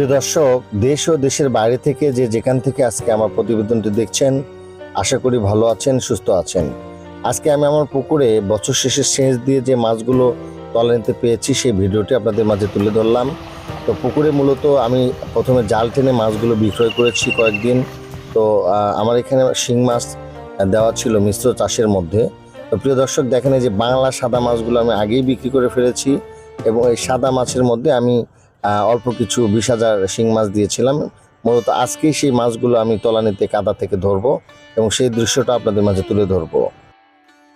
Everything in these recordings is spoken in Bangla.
প্রিয় দর্শক, দেশ ও দেশের বাইরে থেকে যে যেখান থেকে আজকে আমার প্রতিবেদনটি দেখছেন, আশা করি ভালো আছেন, সুস্থ আছেন। আজকে আমি আমার পুকুরে বছর শেষে সেচ দিয়ে যে মাছগুলো তলানিতে পেয়েছি সেই ভিডিওটি আপনাদের মাঝে তুলে ধরলাম। তো পুকুরে মূলত আমি প্রথমে জাল টেনে মাছগুলো বিক্রয় করেছি কয়েকদিন। তো আমার এখানে শিং মাছ দেওয়া ছিল মিশ্র চাষের মধ্যে। তো প্রিয় দর্শক, দেখেন যে বাংলা সাদা মাছগুলো আমি আগেই বিক্রি করে ফেলেছি এবং এই সাদা মাছের মধ্যে আমি অল্প কিছু বিশ হাজার শিং মাছ দিয়েছিলাম। মূলত আজকেই সেই মাছগুলো আমি তলানিতে কাদা থেকে ধরবো এবং সেই দৃশ্যটা আপনাদের মাঝে তুলে ধরবো।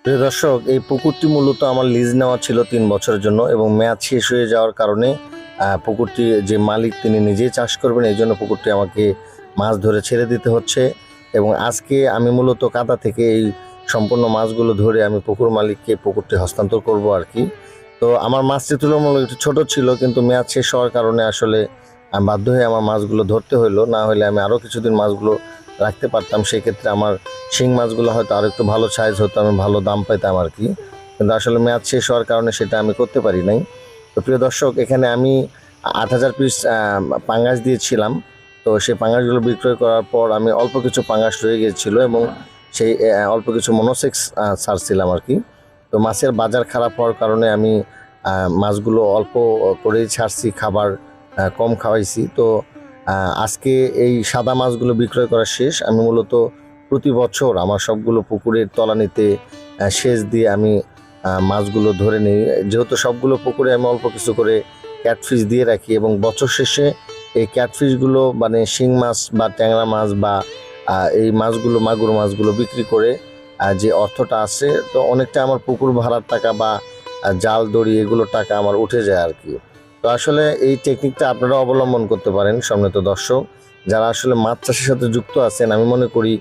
প্রিয় দর্শক, এই পুকুরটি মূলত আমার লিজ নেওয়া ছিল তিন বছরের জন্য এবং মেয়াদ শেষ হয়ে যাওয়ার কারণে পুকুরটি যে মালিক তিনি নিজেই চাষ করবেন, এই জন্য পুকুরটি আমাকে মাছ ধরে ছেড়ে দিতে হচ্ছে এবং আজকে আমি মূলত কাদা থেকে এই সম্পূর্ণ মাছগুলো ধরে আমি পুকুর মালিককে পুকুরটি হস্তান্তর করব আর কি। তো আমার মাছটি তুলনামূলক একটু ছোট ছিল, কিন্তু মেয়াদ শেষ হওয়ার কারণে আসলে আমি বাধ্য হয়ে আমার মাছগুলো ধরতে হলো না হলে আমি আরও কিছুদিন মাছগুলো রাখতে পারতাম সেই ক্ষেত্রে আমার শিং মাছগুলো হয়তো আরও একটু ভালো সাইজ হতো, আমি ভালো দাম পেতাম আর কি। কিন্তু আসলে মেয়াদ শেষ হওয়ার কারণে সেটা আমি করতে পারি নাই। তো প্রিয় দর্শক, এখানে আমি আট হাজার পিস পাঙ্গাস দিয়েছিলাম। তো সেই পাঙ্গাসগুলো বিক্রয় করার পর আমি অল্প কিছু পাঙ্গাস রয়ে গিয়েছিল এবং সেই অল্প কিছু মনোসেক্স ছাড়ছিলাম আর কি। তো মাছের বাজার খারাপ হওয়ার কারণে আমি মাছগুলো অল্প করেই ছাড়ছি, খাবার কম খাওয়াইছি। তো আজকে এই সাদা মাছগুলো বিক্রয় করা শেষ। আমি মূলত প্রতি বছর আমার সবগুলো পুকুরের তলানিতে সেচ দিয়ে আমি মাছগুলো ধরে নিই। যেহেতু সবগুলো পুকুরে আমি অল্প কিছু করে ক্যাটফিশ দিয়ে রাখি এবং বছর শেষে এই ক্যাটফিশগুলো মানে শিং মাছ বা ট্যাংরা মাছ বা এই মাছগুলো, মাগুর মাছগুলো বিক্রি করে যে অর্থটা আছে, তো অনেকটা আমার পুকুর ভাড়ার টাকা বা জাল, দড়ি এগুলো টাকা আমার উঠে যায় আর কি। তো আসলে এই টেকনিকটা আপনারা অবলম্বন করতে পারেন, সম্মানিত দর্শক। যারা আসলে মাছ চাষের সাথে যুক্ত আছেন, আমি মনে করি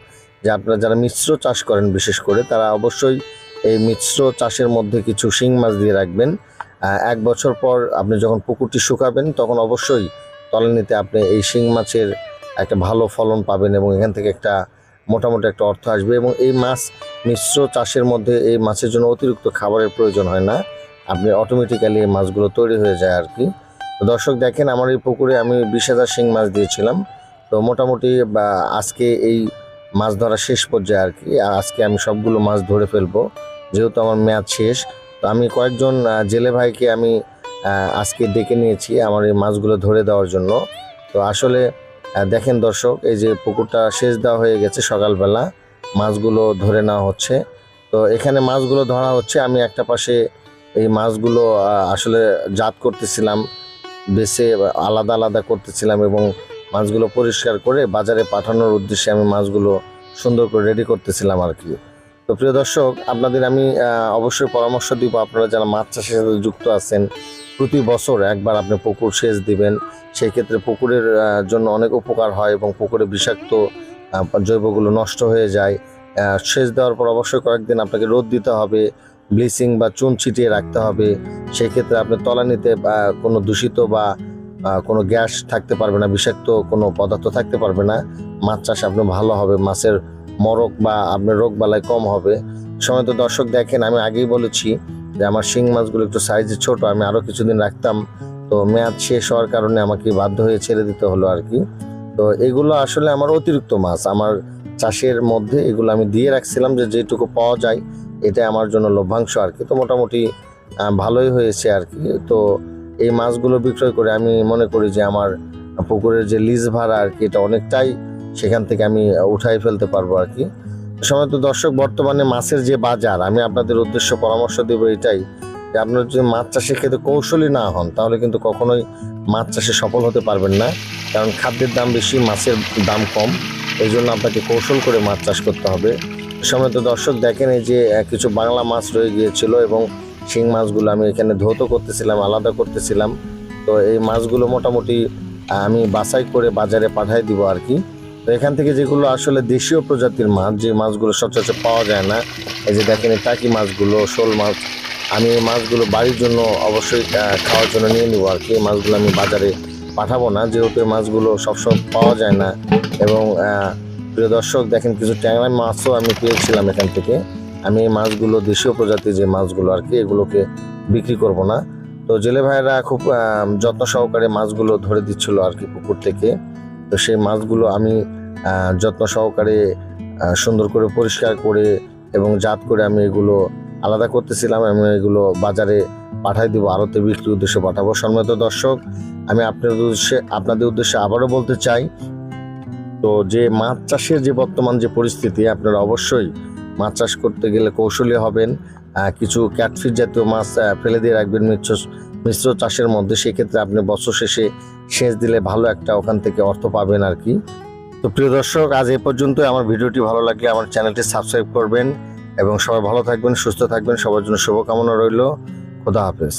যে আপনারা যারা মিশ্র চাষ করেন বিশেষ করে, তারা অবশ্যই এই মিশ্র চাষের মধ্যে কিছু শিং মাছ দিয়ে রাখবেন। এক বছর পর আপনি যখন পুকুরটি শুকাবেন, তখন অবশ্যই তলানিতে আপনি এই শিং মাছের একটা ভালো ফলন পাবেন এবং এখান থেকে একটা মোটামুটি একটা অর্থ আসবে এবং এই মাছ মিশ্র চাষের মধ্যে এই মাছের জন্য অতিরিক্ত খাবারের প্রয়োজন হয় না। আপনি অটোমেটিক্যালি এই মাছগুলো তৈরি হয়ে যায় আর কি। তো দর্শক দেখেন, আমার এই পুকুরে আমি বিশ হাজার শিং মাছ দিয়েছিলাম। তো মোটামুটি, বা আজকে এই মাছ ধরা শেষ পর্যায়ে আর কি। আজকে আমি সবগুলো মাছ ধরে ফেলব, যেহেতু আমার মেয়াদ শেষ। তো আমি কয়েকজন জেলে ভাইকে আমি আজকে ডেকে নিয়েছি আমার এই মাছগুলো ধরে দেওয়ার জন্য। তো আসলে দেখেন দর্শক, এই যে পুকুরটা শেষ দেওয়া হয়ে গেছে সকালবেলা, মাছগুলো ধরে নেওয়া হচ্ছে। তো এখানে মাছগুলো ধরা হচ্ছে, আমি একটা পাশে এই মাছগুলো আসলে জাত করতেছিলাম, বেছে আলাদা আলাদা করতেছিলাম এবং মাছগুলো পরিষ্কার করে বাজারে পাঠানোর উদ্দেশ্যে আমি মাছগুলো সুন্দর করে রেডি করতেছিলাম আর কি। তো প্রিয় দর্শক, আপনাদের আমি অবশ্যই পরামর্শ দিব, আপনারা যারা মাছ চাষের সাথে যুক্ত আছেন প্রতি বছর একবার আপনি পুকুর সেচ দিবেন। সেই ক্ষেত্রে পুকুরের জন্য অনেক উপকার হয় এবং পুকুরে বিষাক্ত জৈবগুলো নষ্ট হয়ে যায়। সেচ দেওয়ার পর অবশ্যই কয়েকদিন আপনাকে রোদ দিতে হবে, ব্লিচিং বা চুন ছিটিয়ে রাখতে হবে। সেই ক্ষেত্রে আপনি তলানিতে কোনো দূষিত বা কোনো গ্যাস থাকতে পারবে না, বিষাক্ত কোনো পদার্থ থাকতে পারবে না। মাছ চাষ আপনার ভালো হবে, মাছের মরক বা আপনার রোগ বালাই কম হবে। সময় তো দর্শক দেখেন, আমি আগেই বলেছি যে আমার শিং মাছগুলো একটু সাইজে ছোট, আমি আরও কিছুদিন রাখতাম। তো মেয়াদ শেষ হওয়ার কারণে আমাকে বাধ্য হয়ে ছেড়ে দিতে হলো আর কি। তো এগুলো আসলে আমার অতিরিক্ত মাছ। আমার চাষের মধ্যে এগুলো আমি দিয়ে রাখছিলাম যে যেটুকু পাওয়া যায় এটা আমার জন্য লভ্যাংশ আর কি। তো মোটামুটি ভালোই হয়েছে আর কি। তো এই মাছগুলো বিক্রয় করে আমি মনে করি যে আমার পুকুরের যে লিজ ভাড়া আর কি, এটা অনেকটাই সেখান থেকে আমি উঠাই ফেলতে পারব আর কি। সময় দর্শক, বর্তমানে মাছের যে বাজার, আমি আপনাদের উদ্দেশ্য পরামর্শ দেব এটাই যে আপনার যদি মাছ চাষের ক্ষেত্রে কৌশলী না হন, তাহলে কিন্তু কখনোই মাছ চাষে সফল হতে পারবেন না। কারণ খাদ্যের দাম বেশি, মাছের দাম কম। এই জন্য আপনাকে কৌশল করে মাছ চাষ করতে হবে। সময় তো দর্শক, দেখেন এই যে কিছু বাংলা মাছ রয়ে গিয়েছিল এবং শিং মাছগুলো আমি এখানে ধৌত করতেছিলাম, আলাদা করতেছিলাম। তো এই মাছগুলো মোটামুটি আমি বাছাই করে বাজারে পাঠাই দিব আর কি। এখান থেকে যেগুলো আসলে দেশীয় প্রজাতির মাছ, যে মাছগুলো সচরাচর পাওয়া যায় না, এই যে দেখেন টাকি মাছগুলো, শোল মাছ, আমি এই মাছগুলো বাড়ির জন্য অবশ্যই খাওয়ার জন্য নিয়ে নিব আর কি। এই মাছগুলো আমি বাজারে পাঠাবো না, যেহেতু এই মাছগুলো সবসময় পাওয়া যায় না। এবং প্রিয় দর্শক, দেখেন কিছু ট্যাংরা মাছও আমি পেয়েছিলাম এখান থেকে। আমি এই মাছগুলো, দেশীয় প্রজাতির যে মাছগুলো আর কি, এগুলোকে বিক্রি করব না। তো জেলে ভাইয়েরা খুব যত্ন সহকারে মাছগুলো ধরে দিচ্ছিল আর কি পুকুর থেকে। তো সেই মাছগুলো আমি যত্ন সহকারে সুন্দর করে পরিষ্কার করে এবং জাত করে আমি এগুলো আলাদা করতেছিলাম। আমি এগুলো বাজারে পাঠাই দিব, আড়তে বিক্রির উদ্দেশ্যে পাঠাবো। সম্মানিত দর্শক, আমি আপনাদের উদ্দেশ্যে আপনাদের উদ্দেশ্যে আবারও বলতে চাই, তো যে মাছ চাষের যে বর্তমান যে পরিস্থিতি, আপনারা অবশ্যই মাছ চাষ করতে গেলে কৌশলী হবেন। কিছু ক্যাটফিট জাতীয় মাছ ফেলে দিয়ে রাখবেন মিশ্র মিশ্র চাষের মধ্যে সেক্ষেত্রে আপনি বছর শেষে সেচ দিলে ভালো একটা ওখান থেকে অর্থ পাবেন আর কি। তো প্রিয় দর্শক, আজ এ পর্যন্ত আমার ভিডিওটি ভালো লাগলে আমার চ্যানেলটি সাবস্ক্রাইব করবেন। এবং সবাই ভালো থাকবেন, সুস্থ থাকবেন। সবার জন্য শুভকামনা রইল। খোদা হাফেজ।